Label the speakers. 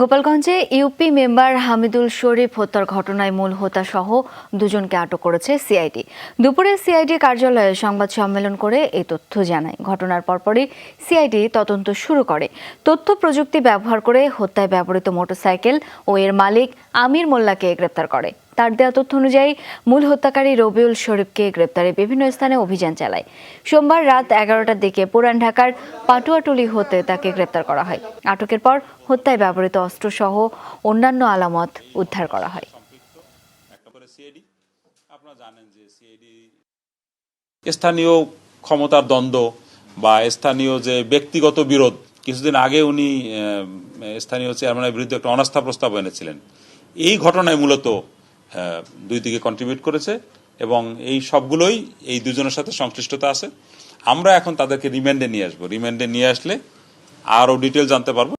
Speaker 1: গোপালগঞ্জে UP member Hamidul শরীফ হত্যার ঘটনায় মূল হোতা সহ দুজনকে আটক করেছে সিআইডি। দুপুরে সিআইডি কার্যালয়ে সংবাদ সম্মেলন করে এই তথ্য জানায়। ঘটনার পরপরই সিআইডি তদন্ত শুরু করে। তথ্য প্রযুক্তি ব্যবহার করে হত্যায় ব্যবহৃত মোটরসাইকেল ও এর মালিক আমির মোল্লাকে গ্রেপ্তার করে। তার দেওয়া তথ্য অনুযায়ী, মূল হত্যাকারী রবিউল শরীফকে গ্রেপ্তারে বিভিন্ন স্থানে অভিযান চালায়। সোমবার রাত এগারোটার দিকে পুরান ঢাকার পাটুয়াটুলি হতে তাকে গ্রেপ্তার করা হয়। আটকের পর হত্যায় ব্যবহৃত অস্ত্রসহ অন্যান্য আলামত উদ্ধার করা হয়।
Speaker 2: স্থানীয় ক্ষমতার দ্বন্দ্ব বা স্থানীয় যে ব্যক্তিগত বিরোধ, কিছুদিন আগে উনি স্থানীয় চেয়ারম্যানের বিরুদ্ধে একটা অনাস্থা প্রস্তাব এনেছিলেন। এই ঘটনায় মূলত দুই দিকে কন্ট্রিবিউট করেছে এবং এই সবগুলোই এই দুজনের সাথে সংশ্লিষ্টতা আছে। আমরা এখন তাদেরকে রিমান্ডে নিয়ে আসব। রিমান্ডে নিয়ে আসলে আরও ডিটেল জানতে পারব।